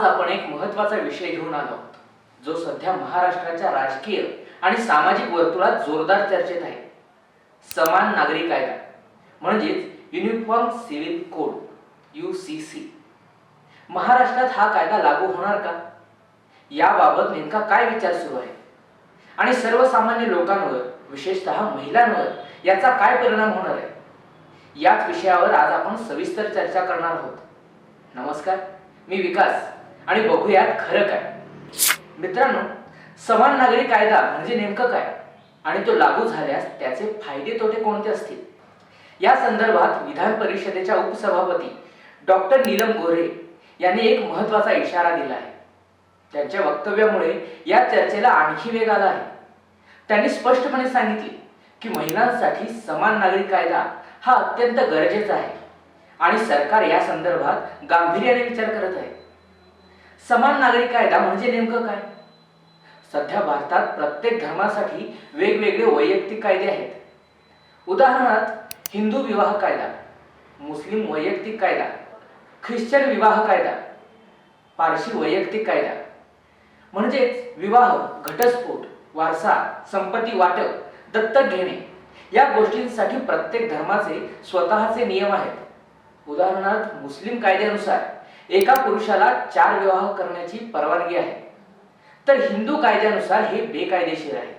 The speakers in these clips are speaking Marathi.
आज आपण एक महत्त्वाचा विषय घेऊन आलो आहोत जो सध्या महाराष्ट्राच्या राजकीय आणि सामाजिक वर्तुळात जोरदार चर्चेत आहे. समान नागरी कायदा म्हणजेच uniform civil code U C C महाराष्ट्रात हा कायदा लागू होणार का? याबाबत नेमका काय विचार सुरू आहे? आणि सर्वसामान्य लोकांवर विशेषतः महिलांवर याचा काय परिणाम होणार आहे? याच विषयावर आज आपण सविस्तर चर्चा करणार आहोत. नमस्कार मी विकास. आणि बघूयात खरं काय. मित्रांनो समान नागरी कायदा म्हणजे नेमकं काय? आणि तो लागू झाल्यास त्याचे फायदे तोटे कोणते असतील? या संदर्भात विधान परिषदेच्या उपसभापती डॉक्टर नीलम गोरे यांनी एक महत्त्वाचा इशारा दिला आहे. त्यांच्या वक्तव्यामुळे या चर्चेला आणखी वेग आला आहे. त्यांनी स्पष्टपणे सांगितले की महिलांसाठी समान नागरी कायदा हा अत्यंत गरजेचा आहे. आणि सरकार या संदर्भात गांभीर्याने विचार करत आहे. समान नागरिक कायदा म्हणजे नेमकं काय? सध्या भारतात प्रत्येक धर्मासाठी वेगवेगळे वैयक्तिक कायदे आहेत. उदाहरणार्थ हिंदू विवाह कायदा मुस्लिम वैयक्तिक कायदा ख्रिश्चन विवाह कायदा पारशी वैयक्तिक कायदा. म्हणजेच विवाह घटस्फोट वारसा संपत्ती वाटप दत्तक घेणे या गोष्टींसाठी प्रत्येक धर्माचे स्वतःचे नियम आहेत. उदाहरणार्थ मुस्लिम कायद्यानुसार एका पुरुषाला चार विवाह करण्याची परवानगी आहे. तर हिंदू कायद्यानुसार हे बेकायदेशीर आहे.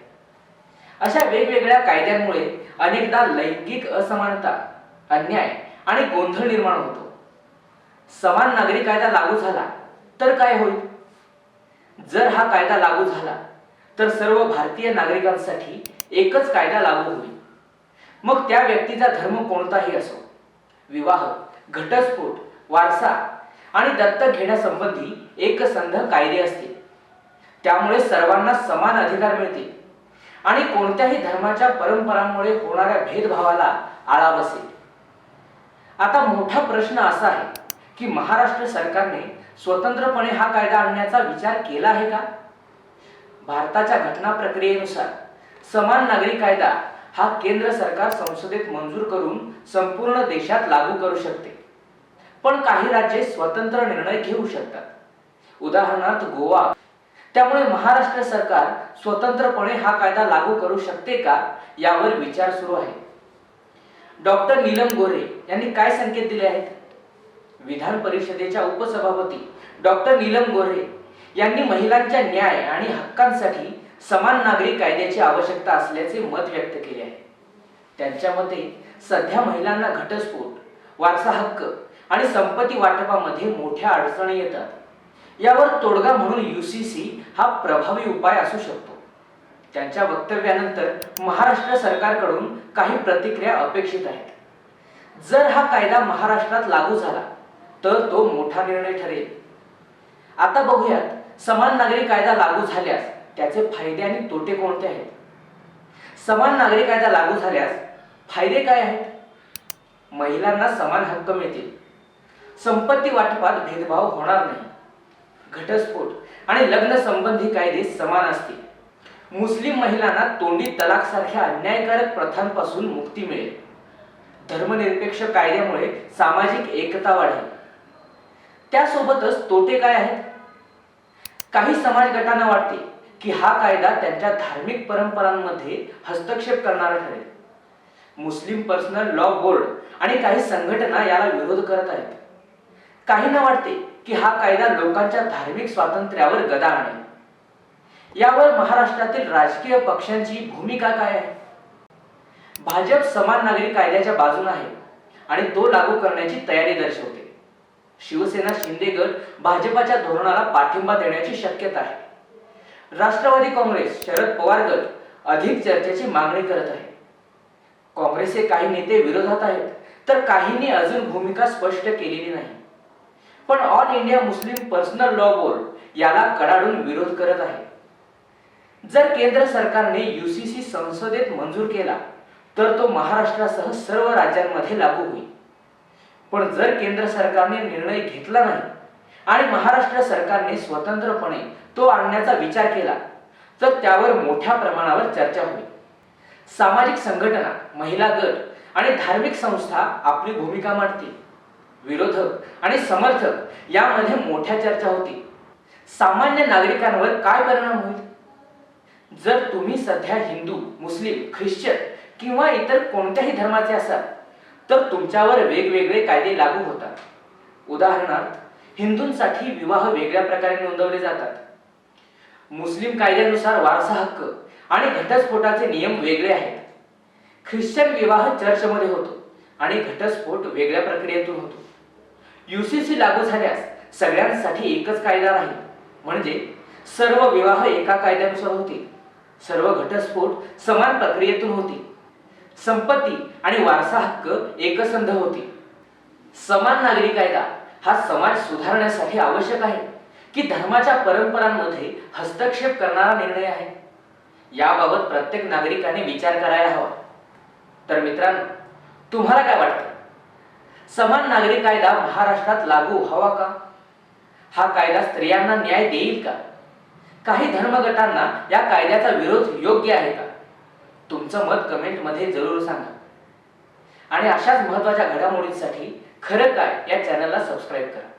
अशा वेगवेगळ्या कायद्यांमुळे अनेकदा लैंगिक असमानता अन्याय आणि गोंधळ निर्माण होतो. समान नागरी कायदा लागू झाला तर काय होईल? जर हा कायदा लागू झाला तर सर्व भारतीय नागरिकांसाठी एकच कायदा लागू होईल. मग त्या व्यक्तीचा धर्म कोणताही असो विवाह घटस्फोट वारसा आणि दत्तक घेण्यासंबंधी एकसंध कायदे असतील त्यामुळे सर्वांना समान अधिकार मिळतील आणि कोणत्याही धर्माच्या परंपरांमुळे होणाऱ्या भेदभावाला आळा बसेल. आता मोठा प्रश्न असा आहे की महाराष्ट्र सरकारने स्वतंत्रपणे हा कायदा आणण्याचा विचार केला आहे का? भारताच्या घटना प्रक्रियेनुसार समान नागरी कायदा हा केंद्र सरकार संसदेत मंजूर करून संपूर्ण देशात लागू करू शकते. पण काही राज्ये स्वतंत्र निर्णय घेऊ शकतात. उदाहरणार्थ गोवा. त्यामुळे महाराष्ट्र सरकार स्वतंत्रपणे हा कायदा लागू करू शकते का यावर विचार सुरू आहे. डॉक्टर नीलम गोरे यांनी काय संकेत दिले आहेत? विधान परिषदेच्या उपसभापती डॉक्टर नीलम गोरे यांनी महिलांच्या न्याय आणि हक्कांसाठी समान नागरी कायद्याची आवश्यकता असल्याचे मत व्यक्त केले आहे. त्यांच्या मते सध्या महिलांना घटस्फोट वारसा हक्क आणि संपत्ती वाटपामध्ये मोठ्या अडचणी येतात. यावर तोडगा म्हणून युसीसी हा प्रभावी उपाय असू शकतो. त्यांच्या वक्तव्यानंतर महाराष्ट्र सरकारकडून काही प्रतिक्रिया अपेक्षित आहेत. जर हा कायदा महाराष्ट्रात लागू झाला तर तो मोठा निर्णय ठरेल. आता बघूयात समान नागरी कायदा लागू झाल्यास त्याचे फायदे आणि तोटे कोणते आहेत? समान नागरी कायदा लागू झाल्यास फायदे काय आहेत? महिलांना समान हक्क मिळतील. संपत्ती वाटपात भेदभाव होणार नाही. घटस्फोट आणि लग्न संबंधी कायदे समान असतील. मुस्लिम महिलांना तोंडी तलाक सारख्या अन्यायकारक प्रथांपासून मुक्ती मिळेल. धर्मनिरपेक्ष कायद्यामुळे सामाजिक एकता वाढेल. त्यासोबतच तोटे काय आहेत? काही समाज गटांना वाटते की हा कायदा त्यांच्या धार्मिक परंपरांमध्ये हस्तक्षेप करणारा ठरेल. मुस्लिम पर्सनल लॉ बोर्ड आणि काही संघटना याला विरोध करत आहेत. काहींना वाटते की हा कायदा लोकांच्या धार्मिक स्वातंत्र्यावर गदा आणेल यावर महाराष्ट्रातील राजकीय पक्षांची भूमिका काय आहे? भाजप समान नागरी कायद्याच्या बाजून आहे आणि तो लागू करण्याची तयारी दर्शवते. शिवसेना शिंदे गट भाजपाच्या धोरणाला पाठिंबा देण्याची शक्यता आहे. राष्ट्रवादी काँग्रेस शरद पवार गट अधिक चर्चेची मागणी करत आहे. काँग्रेसचे काही नेते विरोधात आहेत तर काहींनी अजून भूमिका स्पष्ट केलेली नाही. पण all India Muslim personal law board याला कडाडून विरोध करत आहे. जर केंद्र सरकारने युसीसी संसदेत मंजूर केला तर तो महाराष्ट्रासह सर्व राज्यांमध्ये लागू होईल. पण जर केंद्र सरकारने निर्णय घेतला नाही आणि महाराष्ट्र सरकारने स्वतंत्रपणे तो आणण्याचा विचार केला तर त्यावर मोठ्या प्रमाणावर चर्चा होईल. सामाजिक संघटना महिला गट आणि धार्मिक संस्था आपली भूमिका मांडतील. विरोधक आणि समर्थक यामध्ये मोठ्या चर्चा होती. सामान्य नागरिकांवर काय परिणाम होईल? जर तुम्ही सध्या हिंदू मुस्लिम ख्रिश्चन किंवा इतर कोणत्याही धर्माचे असाल तर तुमच्यावर वेगवेगळे कायदे लागू होतात. उदाहरणार्थ हिंदूंसाठी विवाह वेगळ्या प्रकारे नोंदवले जातात. मुस्लिम कायद्यानुसार वारसा हक्क आणि घटस्फोटाचे नियम वेगळे आहेत. ख्रिश्चन विवाह चर्चमध्ये होतो आणि घटस्फोट वेगळ्या प्रक्रियेतून होतो. युसीसी लागू झाल्यास सगळ्यांसाठी एकच कायदा राहील. म्हणजे सर्व विवाह एका कायद्यानुसार होतील. सर्व घटस्फोट समान प्रक्रियेतून होतील. संपत्ती आणि वारसा हक्क एकसंध होतील. समान नागरी कायदा हा समाज सुधारण्यासाठी आवश्यक आहे की धर्माच्या परंपरांमध्ये हस्तक्षेप करणारा निर्णय आहे. याबाबत प्रत्येक नागरिकाने विचार करायला हवा. तर मित्रांनो तुम्हाला काय वाटतं? समान नागरी कायदा महाराष्ट्रात लागू व्हावा का? हा कायदा स्त्रियांना न्याय देईल का? काही धर्मगटांना या कायद्याचा विरोध योग्य आहे का? तुमचं मत कमेंटमध्ये जरूर सांगा. आणि अशाच महत्त्वाच्या घडामोडींसाठी खरं काय या चॅनलला सबस्क्राईब करा.